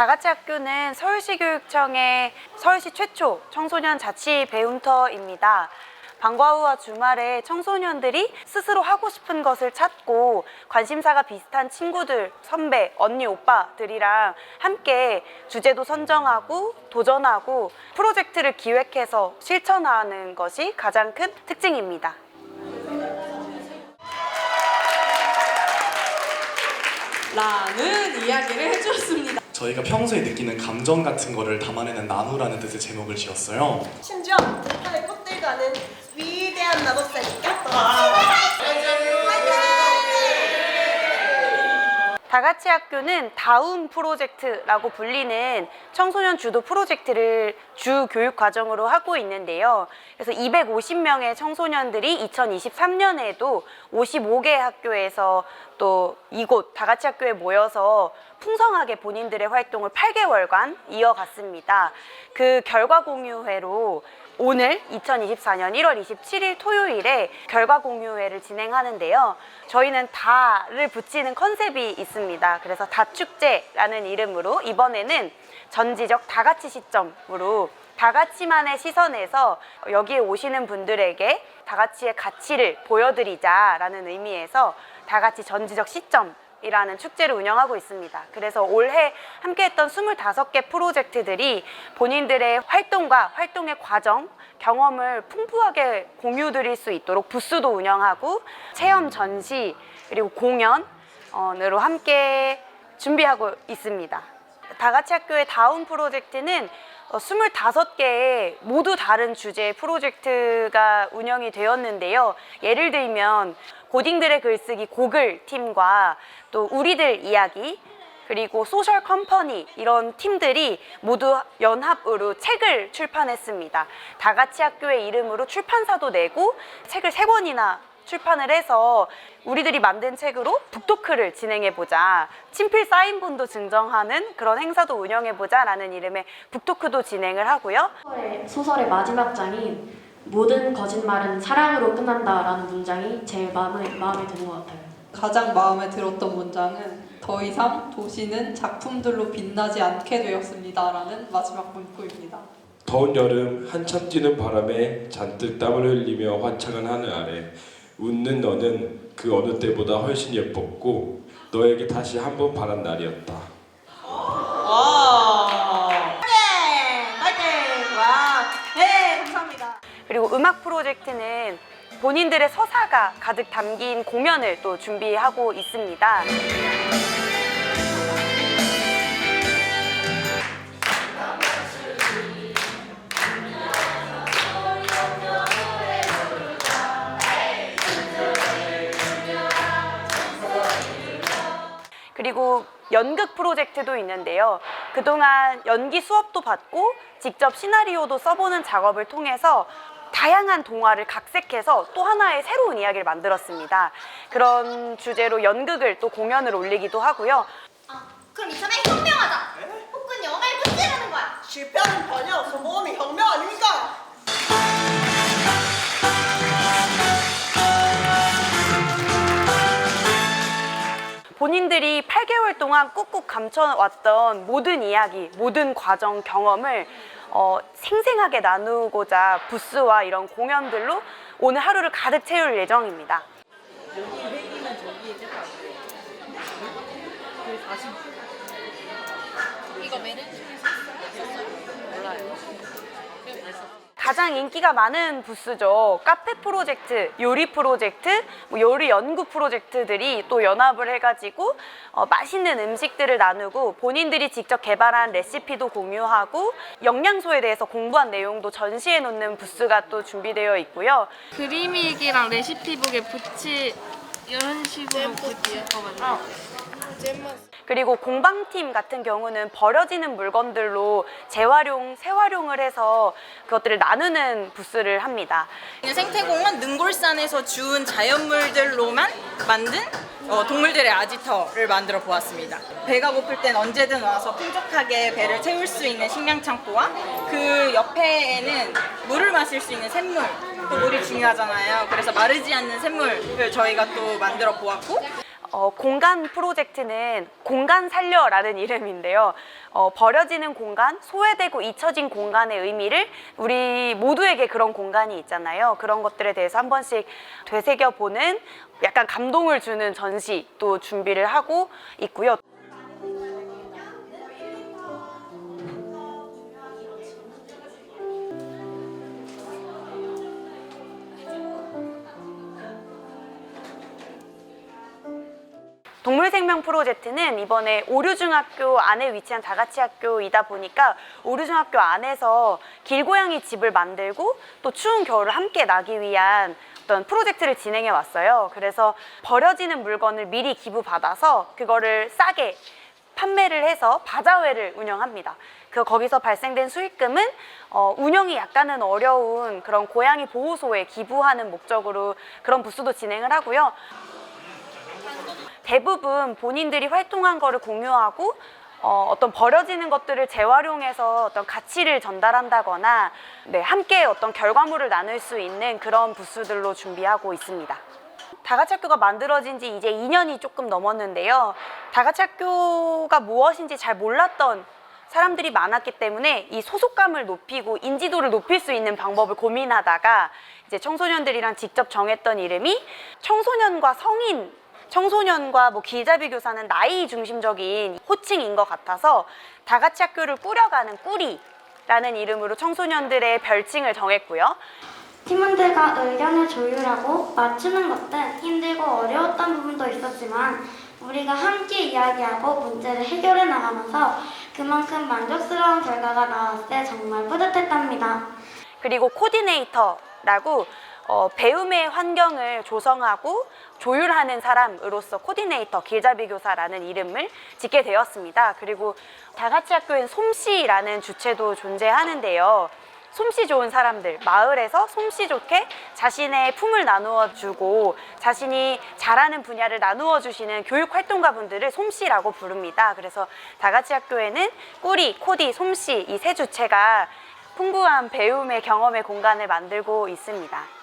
다같이 학교는 서울시 교육청의 서울시 최초 청소년 자치 배움터입니다. 방과 후와 주말에 청소년들이 스스로 하고 싶은 것을 찾고 관심사가 비슷한 친구들, 선배, 언니, 오빠들이랑 함께 주제도 선정하고 도전하고 프로젝트를 기획해서 실천하는 것이 가장 큰 특징입니다. 라는 이야기를 해주었습니다. 저희가 평소에 느끼는 감정 같은 거를 담아내는 나무라는 뜻의 제목을 지었어요. 심지어 북한의 꽃들과는 위대한 마법사니까 다같이 학교는 다운 프로젝트라고 불리는 청소년 주도 프로젝트를 주 교육 과정으로 하고 있는데요. 그래서 250명의 청소년들이 2023년에도 55개 학교에서 또 이곳 다같이 학교에 모여서 풍성하게 본인들의 활동을 8개월간 이어갔습니다. 그 결과 공유회로 오늘 2024년 1월 27일 토요일에 결과 공유회를 진행하는데요. 저희는 다를 붙이는 컨셉이 있습니다. 그래서 다축제라는 이름으로 이번에는 전지적 다가치 시점으로 다가치만의 시선에서 여기에 오시는 분들에게 다가치의 가치를 보여드리자라는 의미에서 다가치 전지적 시점 이라는 축제를 운영하고 있습니다. 그래서 올해 함께했던 25개 프로젝트들이 본인들의 활동과 활동의 과정, 경험을 풍부하게 공유드릴 수 있도록 부스도 운영하고 체험 전시 그리고 공연으로 함께 준비하고 있습니다. 다 같이 학교의 다운 프로젝트는 25개의 모두 다른 주제의 프로젝트가 운영이 되었는데요. 예를 들면 고딩들의 글쓰기 고글 팀과 또 우리들 이야기 그리고 소셜 컴퍼니 이런 팀들이 모두 연합으로 책을 출판했습니다. 다 같이 학교의 이름으로 출판사도 내고 책을 세 권이나 출판을 해서 우리들이 만든 책으로 북토크를 진행해 보자. 친필 사인본도 증정하는 그런 행사도 운영해 보자 라는 이름의 북토크도 진행을 하고요. 소설의, 소설의 마지막 장인 모든 거짓말은 사랑으로 끝난다 라는 문장이 제일 마음에, 마음에 드는 것 같아요. 가장 마음에 들었던 문장은 더 이상 도시는 작품들로 빛나지 않게 되었습니다 라는 마지막 문구입니다. 더운 여름 한참 뛰는 바람에 잔뜩 땀을 흘리며 환창한 하늘 아래 웃는 너는 그 어느 때보다 훨씬 예뻤고 너에게 다시 한 번 바란 날이었다. 와. 파이팅! 와, 네, 감사합니다. 그리고 음악 프로젝트는 본인들의 서사가 가득 담긴 공연을 또 준비하고 있습니다. 그리고 연극 프로젝트도 있는데요. 그동안 연기 수업도 받고 직접 시나리오도 써보는 작업을 통해서 다양한 동화를 각색해서 또 하나의 새로운 이야기를 만들었습니다. 그런 주제로 연극을 또 공연을 올리기도 하고요. 아, 그럼 이참에 혁명하자. 혹은 영화를 문제라는 거야. 실패하는 번역, 성공하면 혁명 아닙니까? 본인들이 8개월 동안 꾹꾹 감춰왔던 모든 이야기, 모든 과정, 경험을 어, 생생하게 나누고자 부스와 이런 공연들로 오늘 하루를 가득 채울 예정입니다. 가 장 인기가 많은 부스죠. 카페 프로젝트, 요리 프로젝트, 뭐 요리 연구 프로젝트들이 또 연합을 해가지고 어, 맛있는 음식들을 나누고 본인들이 직접 개발한 레시피도 공유하고 영양소에 대해서 공부한 내용도 전시해 놓는 부스가 또 준비되어 있고요. 그림 일기랑 레시피북에 붙이 이런 식으로 붙일 거거든요. 그리고 공방팀 같은 경우는 버려지는 물건들로 재활용, 재활용을 해서 그것들을 나누는 부스를 합니다. 생태공원 능골산에서 주운 자연물들로만 만든 어, 동물들의 아지터를 만들어 보았습니다. 배가 고플 땐 언제든 와서 풍족하게 배를 채울 수 있는 식량 창고와 그 옆에에는 물을 마실 수 있는 샘물, 또 물이 중요하잖아요. 그래서 마르지 않는 샘물을 저희가 또 만들어 보았고 어, 공간 프로젝트는 공간 살려라는 이름인데요. 어, 버려지는 공간, 소외되고 잊혀진 공간의 의미를 우리 모두에게 그런 공간이 있잖아요. 그런 것들에 대해서 한 번씩 되새겨 보는 약간 감동을 주는 전시 또 준비를 하고 있고요. 동물생명 프로젝트는 이번에 오류중학교 안에 위치한 다가치 학교이다 보니까 오류중학교 안에서 길고양이 집을 만들고 또 추운 겨울을 함께 나기 위한 어떤 프로젝트를 진행해 왔어요. 그래서 버려지는 물건을 미리 기부받아서 그거를 싸게 판매를 해서 바자회를 운영합니다. 그 거기서 발생된 수익금은 어, 운영이 약간은 어려운 그런 고양이 보호소에 기부하는 목적으로 그런 부스도 진행을 하고요. 대부분 본인들이 활동한 거를 공유하고 어, 어떤 버려지는 것들을 재활용해서 어떤 가치를 전달한다거나 네, 함께 어떤 결과물을 나눌 수 있는 그런 부스들로 준비하고 있습니다. 다가치 학교가 만들어진 지 이제 2년이 조금 넘었는데요. 다가치 학교가 무엇인지 잘 몰랐던 사람들이 많았기 때문에 이 소속감을 높이고 인지도를 높일 수 있는 방법을 고민하다가 이제 청소년들이랑 직접 정했던 이름이 청소년과 성인 청소년과 뭐 기자비 교사는 나이 중심적인 호칭인 것 같아서 다 같이 학교를 꾸려가는 꾸리라는 이름으로 청소년들의 별칭을 정했고요. 팀원들과 의견을 조율하고 맞추는 것들 힘들고 어려웠던 부분도 있었지만 우리가 함께 이야기하고 문제를 해결해 나가면서 그만큼 만족스러운 결과가 나왔을 때 정말 뿌듯했답니다. 그리고 코디네이터라고 어, 배움의 환경을 조성하고 조율하는 사람으로서 코디네이터 길잡이 교사라는 이름을 짓게 되었습니다. 그리고 다 같이 학교엔 솜씨라는 주체도 존재하는데요. 솜씨 좋은 사람들, 마을에서 솜씨 좋게 자신의 품을 나누어 주고 자신이 잘하는 분야를 나누어 주시는 교육 활동가 분들을 솜씨라고 부릅니다. 그래서 다 같이 학교에는 꾸리, 코디, 솜씨 이 세 주체가 풍부한 배움의 경험의 공간을 만들고 있습니다.